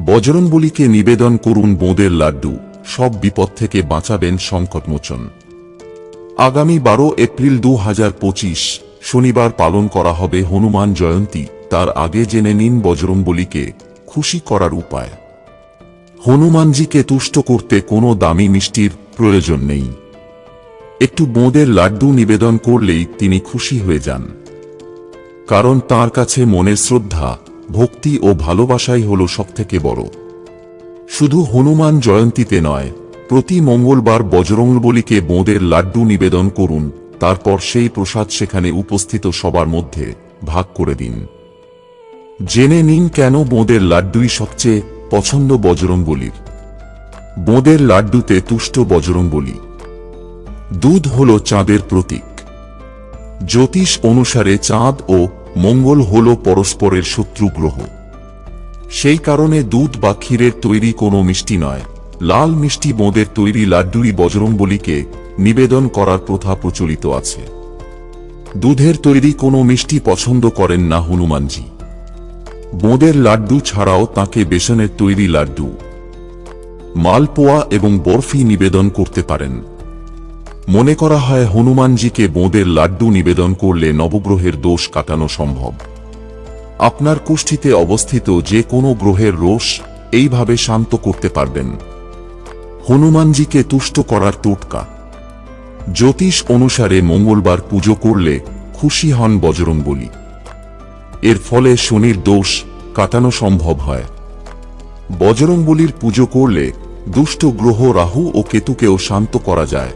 বজরংবলীকে নিবেদন করুন বোঁদের লাড্ডু, সব বিপদ থেকে বাঁচাবেন সংকটমোচন। আগামী বারো এপ্রিল দু হাজার পঁচিশ, শনিবার পালন করা হবে হনুমান জয়ন্তী, তার আগে জেনে নিন বজরংবলীকে খুশি করার উপায়। হনুমানজিকে তুষ্ট করতে কোনো দামি মিষ্টির প্রয়োজন নেই। একটু বোঁদের লাড্ডু নিবেদন করলেই তিনি খুশি হয়ে যান। কারণ তার কাছে মনের শ্রদ্ধা ভক্তি ও ভালোবাসাই হল সবথেকে বড়। শুধু হনুমান জয়ন্তীতে নয়, প্রতি মঙ্গলবার বজরংবলীকে বোঁদের লাড্ডু নিবেদন করুন, তারপর সেই প্রসাদ সেখানে উপস্থিত সবার মধ্যে ভাগ করে দিন। জেনে নিন কেন বোঁদের লাড্ডুই সবচেয়ে পছন্দ বজরংবলীর। বোঁদের লাড্ডুতে তুষ্ট বজরংবলী। দুধ হল চাঁদের প্রতীক। জ্যোতিষ অনুসারে চাঁদ ও মঙ্গল হল পরস্পরের শত্রু গ্রহ। সেই কারণে দুধ বা ক্ষীরের তৈরি কোনো মিষ্টি নয়। লাল মিষ্টি বোঁদের তৈরি লাড্ডুই বজরংবলীকে নিবেদন করার প্রথা প্রচলিত আছে। দুধের তৈরি কোনো মিষ্টি পছন্দ করেন না হনুমানজি। বোঁদের লাড্ডু ছাড়াও তাকে বেসনের তৈরি লাড্ডু, মালপোয়া এবং বরফি নিবেদন করতে পারেন। মনে করা হয় হনুমানজিকে বোঁদের লাড্ডু নিবেদন করলে নবগ্রহের দোষ কাটানো সম্ভব। আপনার কুষ্ঠিতে অবস্থিত যে কোনো গ্রহের রোষ এইভাবে শান্ত করতে পারবেন। হনুমানজিকে তুষ্ট করার টোটকা। জ্যোতিষ অনুসারে মঙ্গলবার পুজো করলে খুশি হন বজরংবলী। এর ফলে শনির দোষ কাটানো সম্ভব হয়। বজরংবলীর পুজো করলে দুষ্ট গ্রহ রাহু ও কেতুকেও শান্ত করা যায়।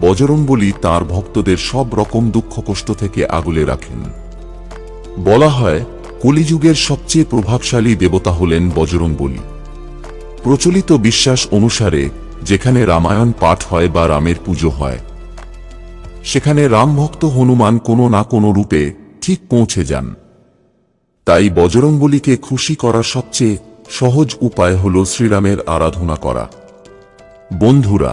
বজরংবলী তার ভক্তদের সব রকম দুঃখ কষ্ট থেকে আগলে রাখেন। বলা হয়, কলিযুগের সবচেয়ে প্রভাবশালী দেবতা হলেন বজরংবলী প্রচলিত বিশ্বাস অনুসারে যেখানে রামায়ণ পাঠ হয় বা রামের পুজো হয়, সেখানে রামভক্ত হনুমান কোনো না কোনো রূপে ঠিক পৌঁছে যান। তাই বজরংবলীকে খুশি করার সবচেয়ে সহজ উপায় হল শ্রীরামের আরাধনা করা। বন্ধুরা